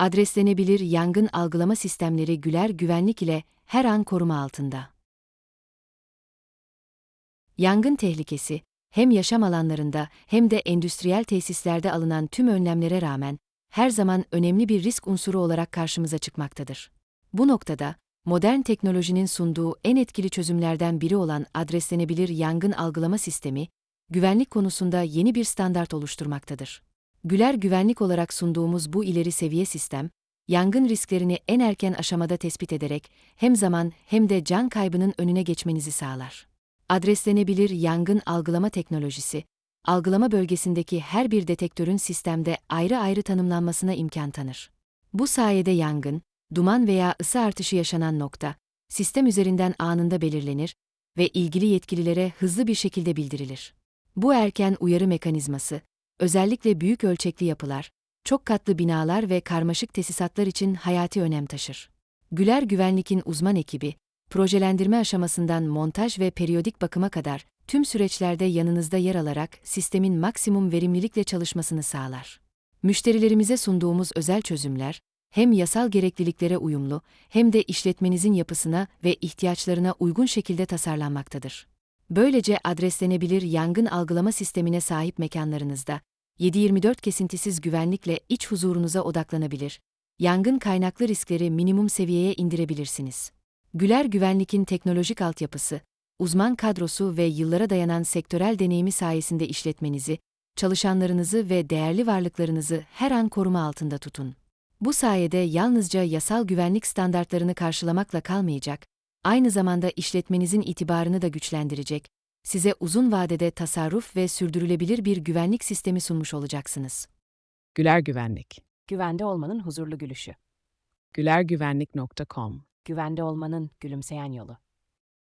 Adreslenebilir yangın algılama sistemleri Güler güvenlik ile her an koruma altında. Yangın tehlikesi, hem yaşam alanlarında hem de endüstriyel tesislerde alınan tüm önlemlere rağmen, her zaman önemli bir risk unsuru olarak karşımıza çıkmaktadır. Bu noktada, modern teknolojinin sunduğu en etkili çözümlerden biri olan adreslenebilir yangın algılama sistemi, güvenlik konusunda yeni bir standart oluşturmaktadır. Güler güvenlik olarak sunduğumuz bu ileri seviye sistem, yangın risklerini en erken aşamada tespit ederek hem zaman hem de can kaybının önüne geçmenizi sağlar. Adreslenebilir yangın algılama teknolojisi, algılama bölgesindeki her bir detektörün sistemde ayrı ayrı tanımlanmasına imkan tanır. Bu sayede yangın, duman veya ısı artışı yaşanan nokta, sistem üzerinden anında belirlenir ve ilgili yetkililere hızlı bir şekilde bildirilir. Bu erken uyarı mekanizması, özellikle büyük ölçekli yapılar, çok katlı binalar ve karmaşık tesisatlar için hayati önem taşır. Güler Güvenlik'in uzman ekibi, projelendirme aşamasından montaj ve periyodik bakıma kadar tüm süreçlerde yanınızda yer alarak sistemin maksimum verimlilikle çalışmasını sağlar. Müşterilerimize sunduğumuz özel çözümler, hem yasal gerekliliklere uyumlu hem de işletmenizin yapısına ve ihtiyaçlarına uygun şekilde tasarlanmaktadır. Böylece adreslenebilir yangın algılama sistemine sahip mekanlarınızda 7/24 kesintisiz güvenlikle iç huzurunuza odaklanabilir, yangın kaynaklı riskleri minimum seviyeye indirebilirsiniz. Güler Güvenlik'in teknolojik altyapısı, uzman kadrosu ve yıllara dayanan sektörel deneyimi sayesinde işletmenizi, çalışanlarınızı ve değerli varlıklarınızı her an koruma altında tutun. Bu sayede yalnızca yasal güvenlik standartlarını karşılamakla kalmayacak, aynı zamanda işletmenizin itibarını da güçlendirecek, size uzun vadede tasarruf ve sürdürülebilir bir güvenlik sistemi sunmuş olacaksınız. Güler Güvenlik. Güvende olmanın huzurlu gülüşü. gülergüvenlik.com Güvende olmanın gülümseyen yolu.